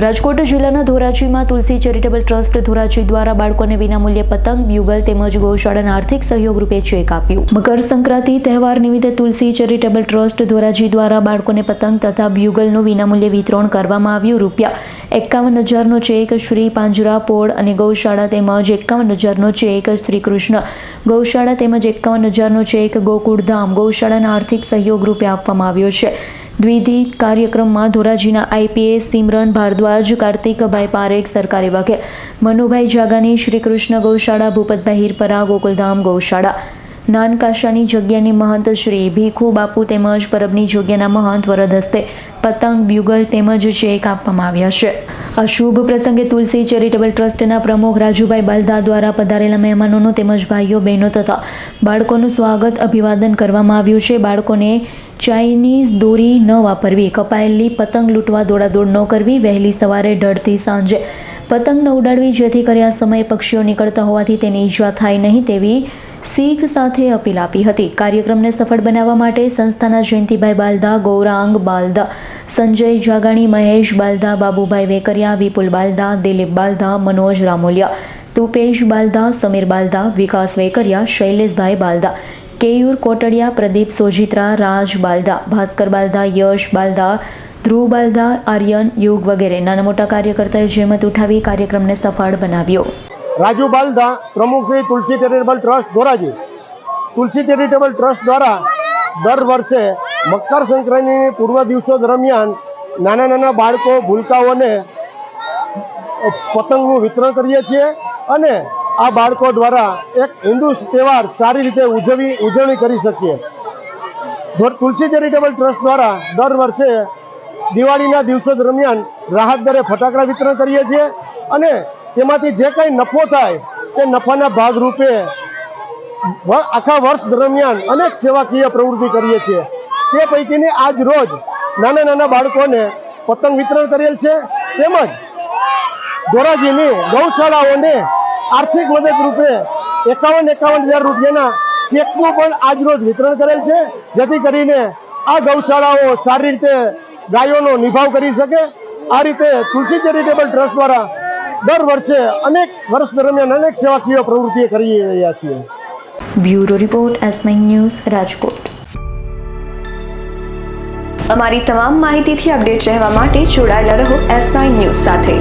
રાજકોટ જિલ્લાના ધોરાજીમાં Tulsi charitable trust Dhoraji દ્વારા બાળકોને વિનામૂલ્યે પતંગ બ્યુગલ તેમજ ગૌશાળાના આર્થિક સહયોગ રૂપે ચેક આપ્યું. મકર સંક્રાંતિ તહેવાર નિમિત્તે તુલસી ચેરિટેબલ ટ્રસ્ટ ધોરાજી દ્વારા બાળકોને પતંગ તથા બ્યુગલનું વિનામૂલ્યે વિતરણ કરવામાં આવ્યું રૂપિયા એકાવન હજારનો ચેક શ્રી પાંજરા, પોળ અને ગૌશાળા તેમજ એકાવન હજારનો ચેક શ્રી કૃષ્ણ. ગૌશાળા તેમજ એકાવન હજારનો ચેક ગોકુળધામ ગૌશાળાના આર્થિક સહયોગ રૂપે આપવામાં આવ્યો છે. દ્વિધિ કાર્યક્રમમાં ધોરાજીના આઈપીએસ સિમરન, ભારદ્વાજ કાર્તિકભાઈ પારેખ, સરકારી વકીલ મનુભાઈ જાગાની શ્રી કૃષ્ણ ગૌશાળા, ભૂપતભાઈ હિરપરા, ગોકુલધામ ગૌશાળા. નાનકાશાની જગ્યાની મહંત શ્રી ભીખુ બાપુ તેમજ પરબની જગ્યાના મહંત વરદ હસ્તે પતંગ, બ્યુગલ તેમજ ચેક આપવામાં આવ્યા છે. આ શુભ પ્રસંગે તુલસી ચેરિટેબલ ટ્રસ્ટના પ્રમુખ રાજુભાઈ બાલદા દ્વારા પધારેલા મહેમાનોનું તેમજ ભાઈઓ, બહેનો તથા બાળકોનું સ્વાગત અભિવાદન કરવામાં આવ્યું છે. બાળકોને ચાઇનીઝ દોરી ન વાપરવી, કપાયેલી પતંગ લૂંટવા દોડાદોડ ન કરવી, વહેલી સવારે ઢળતી સાંજે પતંગ ન ઉડાડવી જેથી કરી આ સમયે પક્ષીઓ નીકળતા હોવાથી તેની ઈજા થાય નહીં તેવી શીખ સાથે અપીલ આપી હતી. કાર્યક્રમને સફળ બનાવવા માટે સંસ્થાના જયંતિભાઈ બાલદા, ગૌરાંગ બાલદા, સંજય જાગાણી, મહેશ બાલદા, બાબુભાઈ વેકરિયા, વિપુલ બાલદા, દિલીપ બાલદા, મનોજ રામોલિયા, તુપેશ બાલદા, સમીર બાલદા, વિકાસ વેકરિયા, શૈલેષભાઈ બાલદા, કેયુર કોટડિયા, પ્રદીપ સોજિત્રા, રાજ બાલદા, ભાસ્કર બાલદા, યશ બાલદા, ધ્રુવ બાલદા, આર્યન, યુગ વગેરે નાના મોટા કાર્યકર્તાએ જેમત ઉઠાવી કાર્યક્રમને સફળ બનાવ્યો. રાજુ બાલધા પ્રમુખ Shri Tulsi charitable trust, Dhoraji. Tulsi charitable trust દ્વારા દર વર્ષે મકર સંક્રાંતિની પૂર્વ દિવસો દરમિયાન નાના નાના બાળકો, ભૂલકાઓને પતંગનું વિતરણ કરીએ છીએ અને આ બાળકો દ્વારા એક હિન્દુ તહેવાર સારી રીતે ઉજવી, ઉજવણી કરી શકીએ. તુલસી ચેરિટેબલ ટ્રસ્ટ દ્વારા દર વર્ષે દિવાળીના દિવસો દરમિયાન રાહત દરે ફટાકડા વિતરણ કરીએ છીએ અને તેમાંથી જે કંઈ નફો થાય, તે નફાના ભાગરૂપે આખા વર્ષ દરમિયાન અનેક સેવાકીય પ્રવૃત્તિ કરીએ છીએ. તે પૈકીની આજ રોજ નાના નાના બાળકોને પતંગ વિતરણ કરેલ છે. તેમજ ધોરાજીની ગૌશાળાઓને આર્થિક મદદ રૂપે એકાવન એકાવન હજાર રૂપિયાના ચેકનું પણ આજ રોજ વિતરણ કરેલ છે. જેથી કરીને આ ગૌશાળાઓ સારી રીતે ગાયોનો નિભાવ કરી શકે. આ રીતે તુલસી ચેરિટેબલ ટ્રસ્ટ દ્વારા દર વર્ષે અનેક વર્ષ દરમિયાન અનેક સેવાકીય પ્રવૃત્તિઓ કરી રહ્યા છીએ. Bureau report S nine news, Rajkot. અમારી તમામ માહિતીથી અપડેટ રહેવા માટે જોડાયેલા રહો એસ નાઇન ન્યૂઝ સાથે.